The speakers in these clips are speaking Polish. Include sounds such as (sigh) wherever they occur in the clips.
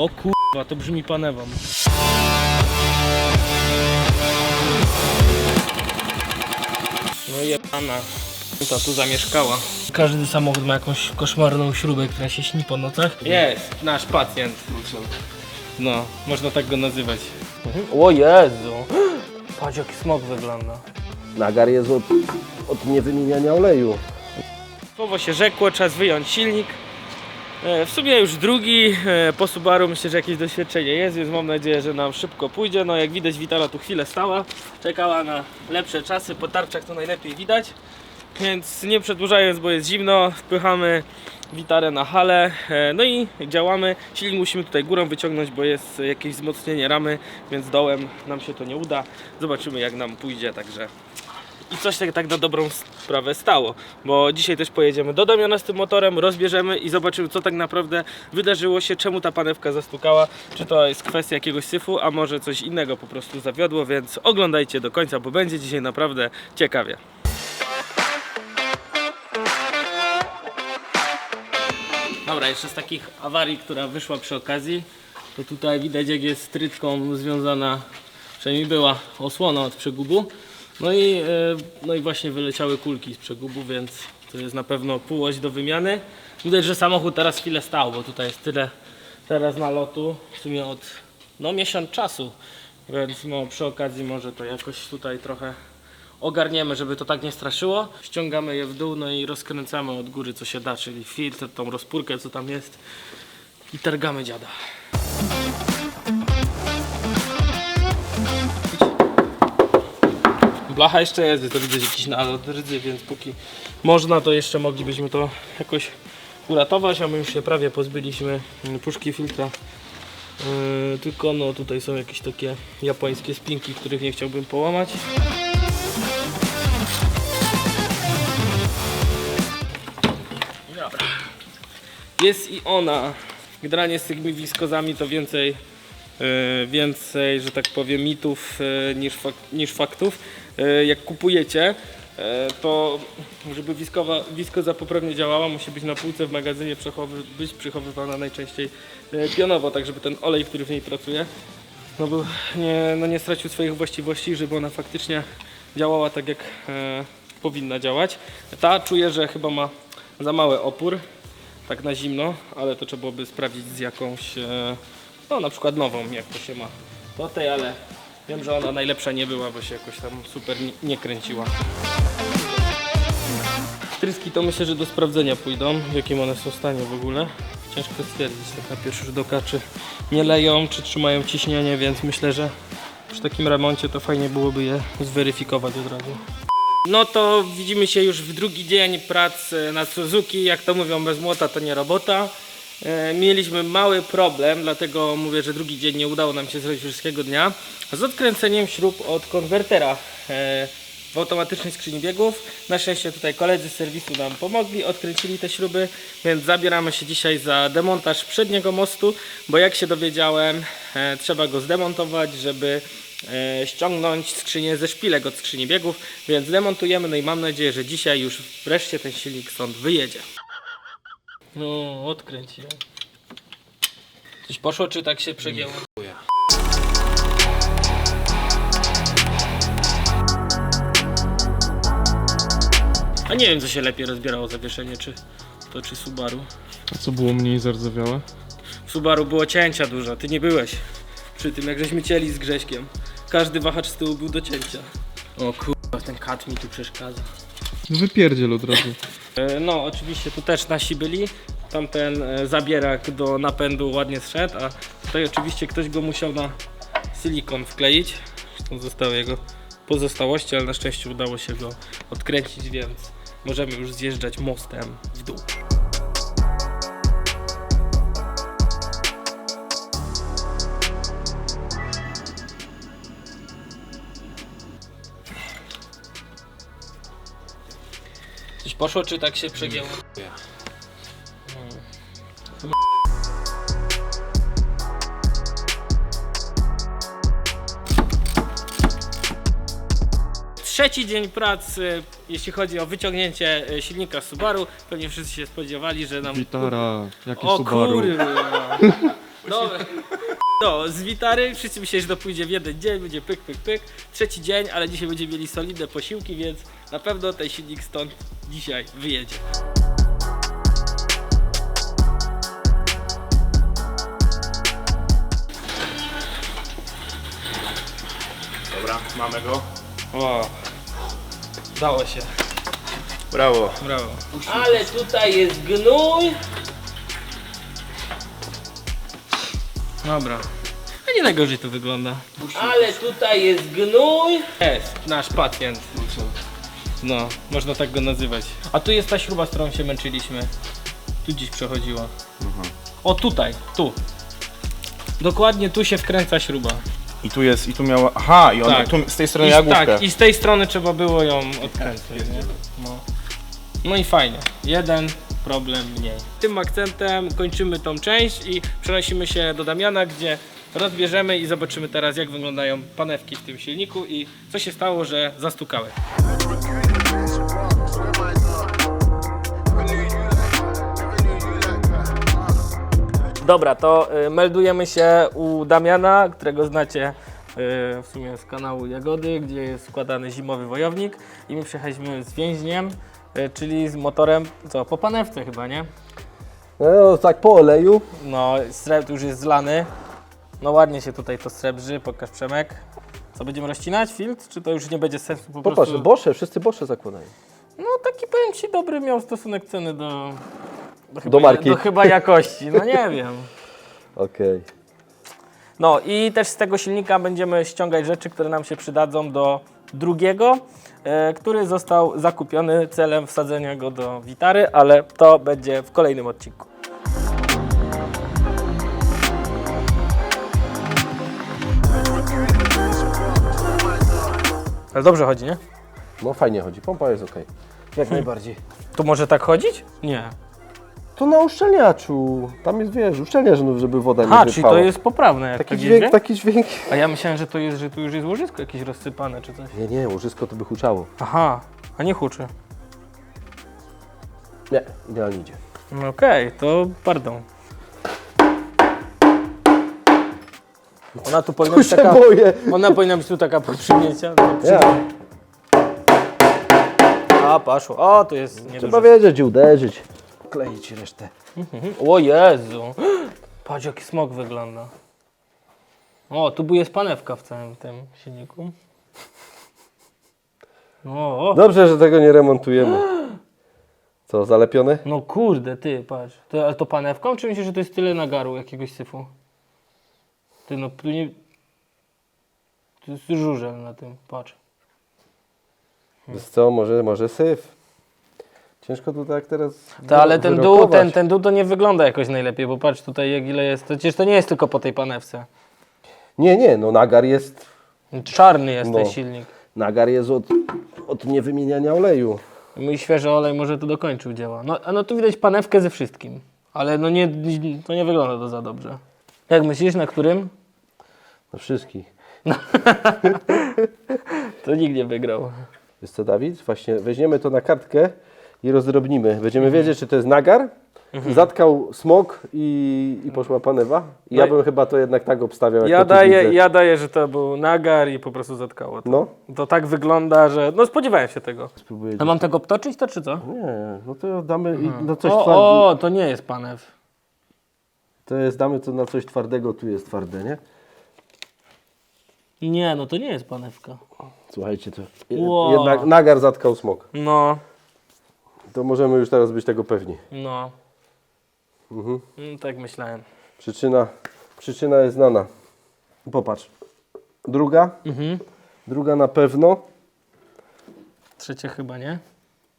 O kurwa, to brzmi panewam. No jebana. Ta tu zamieszkała. Każdy samochód ma jakąś koszmarną śrubę, która się śni po nocach. Jest, nasz pacjent. No, można tak go nazywać. O Jezu! Patrz jaki smog wygląda. Nagar jest od, od niewymieniania oleju. Słowo się rzekło, czas wyjąć silnik. E, W sumie już drugi e, po Subaru myślę, że jakieś doświadczenie jest, więc mam nadzieję, że nam szybko pójdzie. No jak widać Witala tu chwilę stała, czekała na lepsze czasy, po tarczach to najlepiej widać. Więc nie przedłużając, bo jest zimno, wpychamy Witarę na halę, e, no i działamy. Silnik musimy tutaj górą wyciągnąć, bo jest jakieś wzmocnienie ramy, więc dołem nam się to nie uda. Zobaczymy jak nam pójdzie, także i coś tak, tak na dobrą sprawę stało, bo dzisiaj też pojedziemy do Damiana z tym motorem, rozbierzemy i zobaczymy co tak naprawdę wydarzyło się, czemu ta panewka zastukała, czy to jest kwestia jakiegoś syfu, a może coś innego po prostu zawiodło, więc oglądajcie do końca, bo będzie dzisiaj naprawdę ciekawie. Dobra, jeszcze z takich awarii, która wyszła przy okazji, to tutaj widać jak jest strytką związana, przynajmniej była osłona od przegubu. No i, e, no i właśnie wyleciały kulki z przegubu, więc to jest na pewno półość do wymiany. Widać, że samochód teraz chwilę stał, bo tutaj jest tyle teraz nalotu, w sumie od no, miesiąc czasu, więc no, przy okazji może to jakoś tutaj trochę ogarniemy, żeby to tak nie straszyło. Ściągamy je w dół, no i rozkręcamy od góry co się da, czyli filtr, tą rozpórkę co tam jest i targamy dziada. Blacha jeszcze jest, to widać jakiś nalot rdzy, więc póki można to jeszcze moglibyśmy to jakoś uratować, a my już się prawie pozbyliśmy puszki filtra. Yy, tylko no tutaj są jakieś takie japońskie spinki, których nie chciałbym połamać. Dobra. Jest i ona. Granie z tymi wiskozami to więcej, więcej, że tak powiem, mitów e, niż, fak, niż faktów. E, jak kupujecie, e, to żeby wiskowa, wiskoza poprawnie działała, musi być na półce w magazynie przechowy, być przechowywana najczęściej e, pionowo, tak żeby ten olej, który w niej pracuje, no, nie, no nie stracił swoich właściwości, żeby ona faktycznie działała tak jak e, powinna działać. Ta czuję, że chyba ma za mały opór, tak na zimno, ale to trzeba byłoby sprawdzić z jakąś, e, no na przykład nową, jak to się ma do tej, ale wiem, że ona najlepsza nie była, bo się jakoś tam super nie, kręciła. Tryski to myślę, że do sprawdzenia pójdą, w jakim one są stanie w ogóle. Ciężko stwierdzić tak na pierwszy rzut oka, czy nie leją, czy trzymają ciśnienie, więc myślę, że przy takim remoncie to fajnie byłoby je zweryfikować od razu. No to widzimy się już w drugi dzień prac e, na Suzuki. Jak to mówią, bez młota to nie robota. E, Mieliśmy mały problem, dlatego mówię, że drugi dzień nie udało nam się zrobić wszystkiego dnia. Z odkręceniem śrub od konwertera e, w automatycznej skrzyni biegów. Na szczęście tutaj koledzy z serwisu nam pomogli, odkręcili te śruby, więc zabieramy się dzisiaj za demontaż przedniego mostu, bo jak się dowiedziałem, e, trzeba go zdemontować, żeby ściągnąć skrzynię ze szpilek od skrzyni biegów, więc demontujemy, no i mam nadzieję, że dzisiaj już wreszcie ten silnik stąd wyjedzie. No, odkręć je. Coś poszło, czy tak się przegięło? A nie wiem, co się lepiej rozbierało zawieszenie, czy to, czy Subaru. A co było mniej zardzewiałe? W Subaru było cięcia dużo, ty nie byłeś przy tym, jak żeśmy cięli z Grześkiem. Każdy wahacz z tyłu był do cięcia. O kurwa, ten kat mi tu przeszkadza. No wypierdziel od razu. E, No, oczywiście tu też nasi byli. Tamten e, zabierak do napędu ładnie zszedł, a tutaj oczywiście ktoś go musiał na silikon wkleić. Zresztą zostały jego pozostałości, ale na szczęście udało się go odkręcić, więc możemy już zjeżdżać mostem w dół. Poszło, czy tak się przegięło? Trzeci dzień pracy, jeśli chodzi o wyciągnięcie e, silnika Subaru. Pewnie wszyscy się spodziewali, że nam... Gitara, jakie O Subaru. kurwa! (laughs) Dobra. No, z Witary wszyscy myśleli, że to pójdzie w jeden dzień, będzie pyk, pyk, pyk. Trzeci dzień, ale dzisiaj będziemy mieli solidne posiłki, więc na pewno ten silnik stąd dzisiaj wyjedzie. Dobra, mamy go. O, udało się. Brawo. Brawo. Ale tutaj jest gnój. Dobra. A nie najgorzej to wygląda. Ale tutaj jest gnój. Jest nasz pacjent. No, można tak go nazywać. A tu jest ta śruba, z którą się męczyliśmy. Tu gdzieś przechodziła. O tutaj, tu. Dokładnie tu się wkręca śruba. I tu jest, i tu miała. Aha, i on Tak. tu, z tej strony I, jagódkę. tak, i z tej strony trzeba było ją odkręcić. Nie? No. no i fajnie. Jeden problem mniej. Tym akcentem kończymy tą część i przenosimy się do Damiana, gdzie rozbierzemy i zobaczymy teraz jak wyglądają panewki w tym silniku i co się stało, że zastukały. Dobra, to y, meldujemy się u Damiana, którego znacie y, w sumie z kanału Jagody, gdzie jest składany zimowy wojownik i my przyjechaliśmy z więźniem, y, czyli z motorem, co, po panewce chyba, nie? No tak po oleju. No, srebr już jest zlany. No ładnie się tutaj to srebrzy, pokaż Przemek. Co, będziemy rozcinać filtr, czy to już nie będzie sensu po Popatrz, prostu? Bosze, wszyscy Bosze zakładają. No taki powiem Ci dobry miał stosunek ceny do... Do, chyba, Do marki. Do chyba jakości, no nie wiem. (laughs) Okej. No i też z tego silnika będziemy ściągać rzeczy, które nam się przydadzą do drugiego, e, który został zakupiony celem wsadzenia go do witary, ale to będzie w kolejnym odcinku. Ale dobrze chodzi, nie? No fajnie chodzi, pompa jest okej. Jak najbardziej. To może tak chodzić? Nie. To na uszczelniaczu. Tam jest, wiesz, uszczelniacz, no, żeby woda nie A, czyli wypała. to jest poprawne. Jak Taki tak dźwięk, jedzie? taki dźwięk. A ja myślałem, że to jest, że tu już jest łożysko jakieś rozsypane czy coś. Nie, nie, łożysko to by huczało. Aha, a nie huczy. Nie, idealnie idzie. No Okej, to pardon. Ona tu powinna Tu być się taka, boję. ona powinna być tu taka pod przyjęcia. Ja. A, poszło. O, tu jest Trzeba nieduże. wiedzieć, gdzie uderzyć. Kleić resztę. O Jezu. (gasps) Patrz jaki smog wygląda. O, tu jest panewka w całym tym silniku. O, Dobrze, że tego nie remontujemy. Co, zalepione? no kurde, ty, patrz. To, ale to panewką, czy myślisz, że to jest tyle nagaru jakiegoś syfu? Ty, no tu nie... Tu jest żurzel na tym, patrz. Wiesz co, może, może syf. Ciężko to tak teraz To, ale ten dół, wyrokować. ten, ten dół to nie wygląda jakoś najlepiej, bo patrz tutaj jak ile jest. To przecież to nie jest tylko po tej panewce. Nie, nie, no nagar jest, Czarny jest ten No. silnik. nagar jest od, od niewymieniania oleju. Mój świeży olej może to dokończył dzieła. No, a no tu widać panewkę ze wszystkim. Ale no nie, to nie wygląda to za dobrze. Jak myślisz, na którym? Na wszystkich. (laughs) To nikt nie wygrał. Wiesz co, Dawid? Właśnie weźmiemy to na kartkę i rozdrobnimy. Będziemy Mhm. wiedzieć, czy to jest nagar, zatkał smok i, i poszła panewa. I ja No i- bym chyba to jednak tak obstawiał, jak Ja daję, ja daję, że to był nagar i po prostu zatkało to. No, To tak wygląda, że... No spodziewałem się tego. spróbuję. A mam tego obtoczyć to, czy co? Nie, no to damy i na coś O, twardego. o, to nie jest panew. To jest, damy to na coś twardego, tu jest twarde, nie? Nie, no to nie jest panewka. Słuchajcie, to Wow. jednak nagar zatkał smok. No, To możemy już teraz być tego pewni. no. Mhm. Mm, tak myślałem. Przyczyna, przyczyna jest znana. Popatrz. Druga, Mhm. druga na pewno. Trzecie chyba, nie?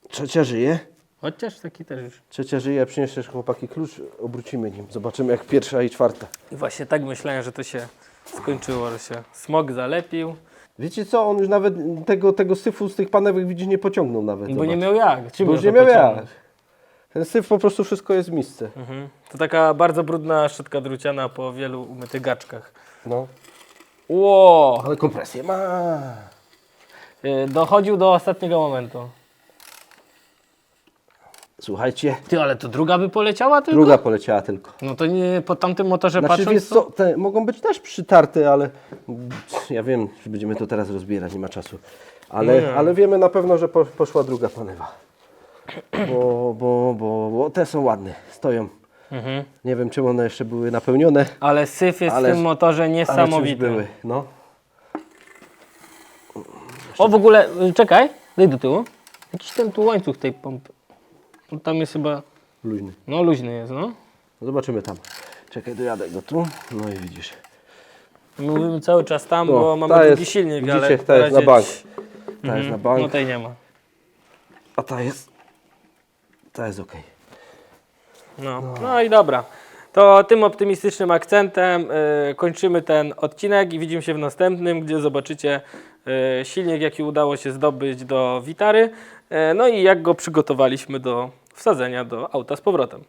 Trzecia żyje. Chociaż taki też już. Trzecia żyje, przyniesiesz chłopaki klucz, obrócimy nim. Zobaczymy jak pierwsza i czwarta. I właśnie tak myślałem, że to się skończyło, że się smog zalepił, Wiecie co, on już nawet tego, tego syfu z tych panewek widzisz nie pociągnął nawet. bo nie zobacz. miał jak. Czym Bo już nie miał jak. Ten syf po prostu wszystko jest w misce. Mhm. To taka bardzo brudna szczotka druciana po wielu umytych gaczkach. No. Ło! Ale kompresję ma. Y, Dochodził do ostatniego momentu. Słuchajcie, Ty, ale to druga by poleciała tylko? druga poleciała tylko. No to nie po tamtym motorze Znaczy, patrząc wiesz co, te mogą być też przytarte, ale ja wiem, że będziemy to teraz rozbierać, nie ma czasu. Ale, ale wiemy na pewno, że po, poszła druga panewa. Bo, bo, bo, bo te są ładne, stoją. Mhm. Nie wiem, czemu one jeszcze były napełnione, Ale syf jest Ale- w tym motorze ale niesamowity. były. No. O, w ogóle, czekaj, daj do tyłu. Jakiś ten tu łańcuch tej pompy. Tam jest chyba, Luźny. no luźny jest, no. No zobaczymy tam. Czekaj, dojadę go tu. No i widzisz. My mówimy cały czas tam, No, bo mamy ta drugi jest- silnik, widzicie, ale ta jest na bank. Ta jest na No bank, tej nie ma. a ta jest... Ta jest ok. No, no i dobra. To tym optymistycznym akcentem y, kończymy ten odcinek i widzimy się w następnym, gdzie zobaczycie y, silnik, jaki udało się zdobyć do Witary, y, no i jak go przygotowaliśmy do wsadzenia do auta z powrotem.